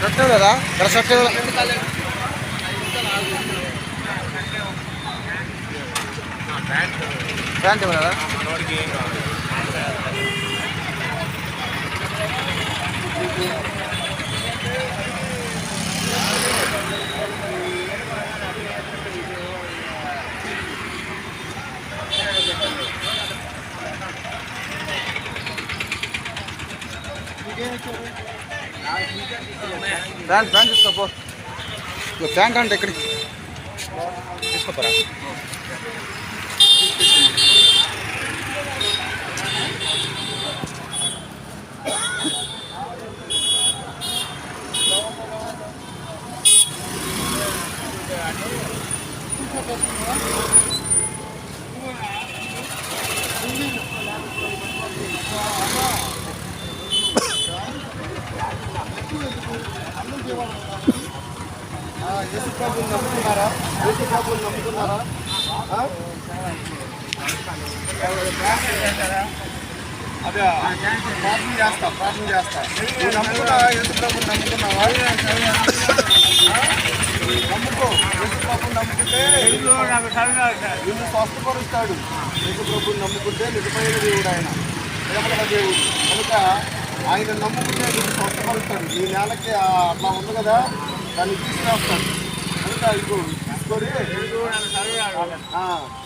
Shirt కదా ఇక్కడ shirt pant కదా ప్యాంట్ ప్యాంట్ తీసుకోపో ఇక ప్యాంట్ అంటే ఎక్కడికి తీసుకోపోరా యేసు ప్రభుని నమ్ముకున్నారా యేసు ప్రభుని నమ్ముకున్నారా ఆ? అదే ప్రార్థన చేస్తా ప్రార్థన చేస్తా నువ్వు నమ్ముకున్నావా యేసు ప్రభుని నమ్ముకున్నావా ఆ? నమ్ముకో యేసు ప్రభుని నమ్ముకుంటే నిన్ను స్వస్థపరుస్తాడు యేసు ప్రభుని నమ్ముకుంటే నిజమైన దేవుడు ఆయన ప్రేమల దేవుడు కనుక ఆయన నమ్ముకునే నిన్ను స్వస్థపరుస్తాడు ఈ నెలకి అట్లా ఉంది కదా దాన్ని తీసుకొస్తాడు కనుక ఇప్పుడు తీసుకొని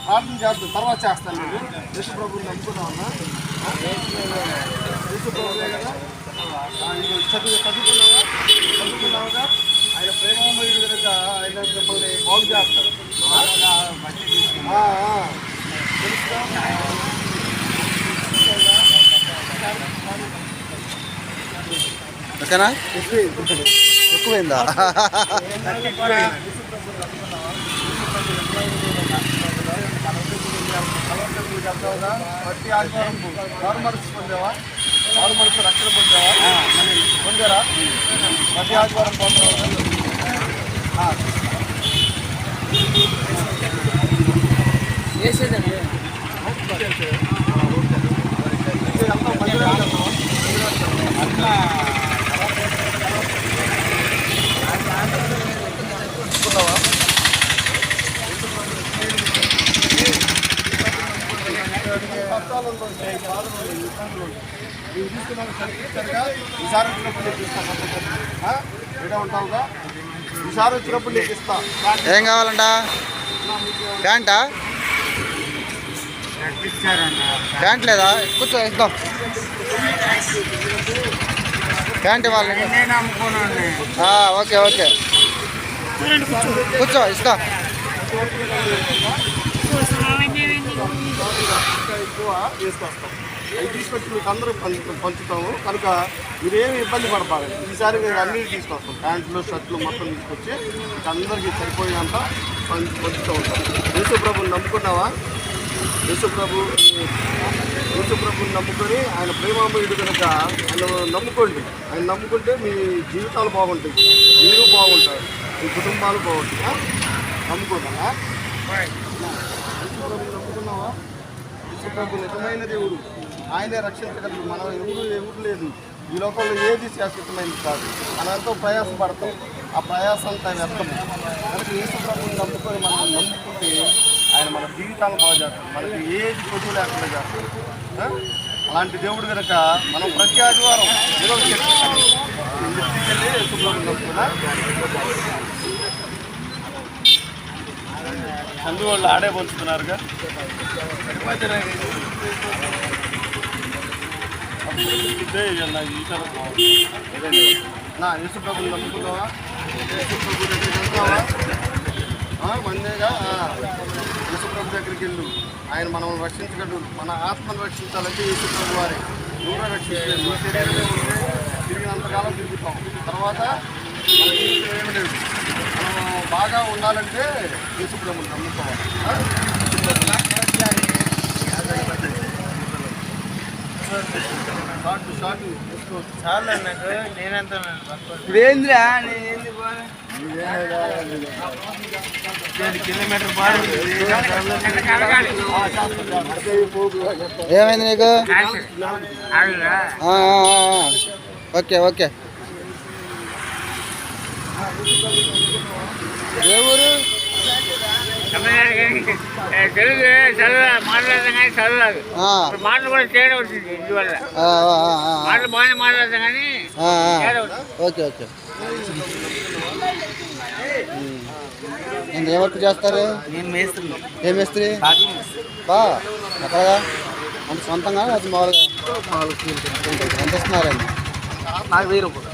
ప్రార్థన చేస్తాను తర్వాత చేస్తాను నేను యేసు ప్రభుని నమ్ముకున్నావన్నా ఆ? యేసు ప్రభువే కదా. చదువు చదువుకున్నావా? చదువుకున్నావుగా? ఆయన ప్రేమమయుడు కనుక ఆయన మిమ్మల్ని బాగు చేస్తాడు ఆ, ఆ. తెలుసుగా? ఓకేనా ఎక్కువైందా? ప్రతి ఆదివారం వారు మనసు పొందావా? వారు మనసు రక్షణ పొందావా? పొందారా? ప్రతి ఆదివారం పొందావా? కష్టాలలో ఉంటాయి, బాధలు ఇబ్బందులు ఉంటాయి. నీవు సరిగ్గా ఈసారి వచ్చినప్పుడు నీకు ఇస్తా కంపల్సరీ. ఉంటావుగా ఈసారి వచ్చినప్పుడు నీకు ఇస్తా ఏం కావాలంట? ప్యాంటా? ప్యాంట్ లేదా? కూర్చో ఇద్దాం ప్యాంట్ ఇవ్వాలి. Okay okay. కూర్చో ఇస్తా ఇంకా ఎక్కువ తీసుకొస్తాం అవి తీసుకొచ్చి మీకు అందరూ పంచు పంచుతాము. కనుక మీరేమి ఇబ్బంది పడతారు ఈసారి మేము అన్నీ తీసుకొస్తాం. ప్యాంట్లు షర్ట్లు మొత్తం తీసుకొచ్చి మీకు అందరికీ సరిపోయేంత పంచు పంచుతూ ఉంటాం. యేసుప్రభుని నమ్ముకున్నావా? యేసుప్రభు యేసుప్రభుని నమ్ముకొని ఆయన ప్రేమామయుడు కనుక ఆయన నమ్ముకోండి. ఆయన నమ్ముకుంటే మీ జీవితాలు బాగుంటాయి. మీరు బాగుంటారు. మీ కుటుంబాలు బాగుంటాయి. ఆ? నమ్ముకోదా నమ్ముకున్నావా యేసుప్రభు నిజమైన దేవుడు ఆయనే రక్షించగలడు. మనం ఎవరు ఎవరు లేదు. ఈ లోకంలో ఏది శాశ్వతమైనది కాదు. మనం ఎంతో ప్రయాసం ఆ ప్రయాసం అంతా వ్యర్థం. కనుక యేసుప్రభుని నమ్ముకొని మనం నమ్ముకుంటే ఆయన మన జీవితాలను బాగా చేస్తాడు. మనకి ఏది పొదువు లేకుండా చేస్తాడు. అలాంటి దేవుడు కనుక మనం ప్రతి ఆదివారం ఈరోజు ఒక చర్చికి యేసుప్రభుని నమ్ముకున్నా అందువల్ల ఆడే పంచుతున్నారుగా నా యేసు ఈ తరపు. నా యేసుప్రభుని నమ్ముకున్నావా దగ్గరికి వెళ్తావా మందేగా దగ్గరికి వెళ్ళు. ఆయన మనల్ని రక్షించగలడు. మన ఆత్మను రక్షించాలంటే యేసుప్రభు వారే. నువ్వు రక్షించాలి నీ శరీరమే ఉంటే తిరిగినంతకాలం తిరుగుతాం. తర్వాత మన బాగా ఉండాలంటే యేసుప్రభుని నమ్ముకోవాలి ఇదేంద్రా నేను ఎందుకు పోను? ఏడు కిలోమీటర్ బాగా ఏమైంది నీకు. ఓకే ఓకే ఏ ఊరు? తెలుగు చదవ మాట్లాడతాం కానీ ఇప్పుడు మాటలు కూడా తేడా వచ్చింది ఇందువల్ల. మాటలు బాగానే మాట్లాడతాం కానీ ఓకే. ఓకే. నేను ఏ వర్క్ చేస్తారు? నేను మేస్తున్నాను ఏ మేస్త్రి? బా ఎక్కడగా? అంటే సొంతంగా అది మామూలుగా? ఎంత ఇస్తున్నారండి నాకు వెయ్యి రూపాయలు.